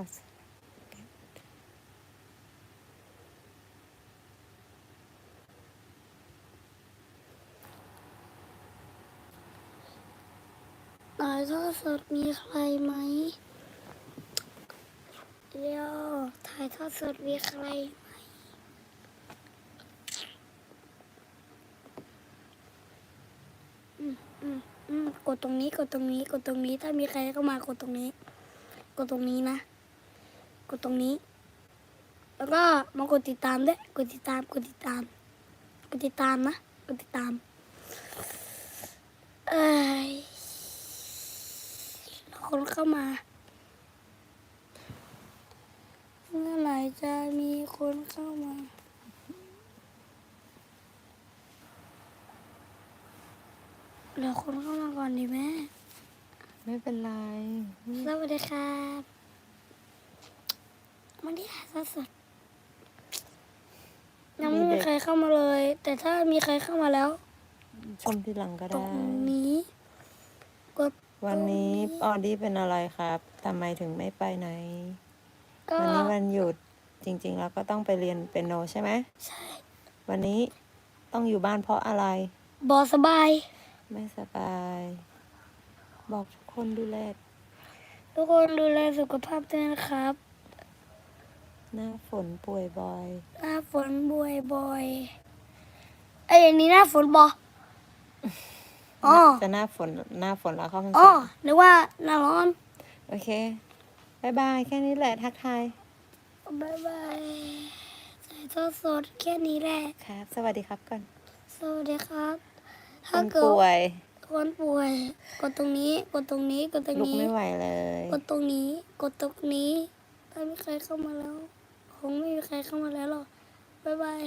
อดสดถ่ายทอดสดมีใครไหมเดี๋ยวถ่ายทอดสดมีใครไหมอืมอืมอืมกดตรงนี้กดตรงนี้กดตรงนี้ถ้ามีใครเข้ามากดตรงนี้ กดตรงนี้นะ กดตรงนี้ แล้วก็มากดติดตามด้วยกดติดตามกดติดตามกดติดตามนะกดติดตามเอ้ยคนเข้ามาเมื่อไหร่จะมีคนเข้ามาเดี๋ยวคนเข้ามาก่อนดีแม่ไม่เป็นไร สวัสดีครับ วันนี้สดสดๆยังไม่มีใครเข้ามาเลย แต่ถ้ามีใครเข้ามาแล้ว ชมทีหลังก็ตรได้ งนี้กดวันนี้ออดี้เป็นอะไรครับทำไมถึงไม่ไปไหน ก็วันนี้วันหยุดจริง ๆ แล้วก็ต้องไปเรียนเป็นโนใช่ไหม ใช่วันนี้ต้องอยู่บ้านเพราะอะไร บอสบาย ไม่สบาย บอกทุกคนดูแล ทุกคนดูแลสุขภาพด้วยนะครับ หน้าฝนป่วยบ่อย หน้าฝนบวยบอยไอ้ยอันนี้หน้าฝนบออ๋อจะหน้าฝนหน้าฝนแล้วเข้าพรรอ๋อษานึกว่าหน้าร้อน โอเคบายบาย แค่นี้แหละทักทายบายบายใส่ทอดสดแค่นี้แหละครับ สวัสดีครับก่อน สวัสดีครับคถ้านเกิดป่วยคนป่วย กดตรงนี้กดตรงนี้กดตรงลุกนี้ไม่ไหวเลย กดตรงนี้ กดตรงนี้ถ้ามีใครเข้ามาแล้วคงไม่มีใคร เข้ามาแล้วหรอกบายบาย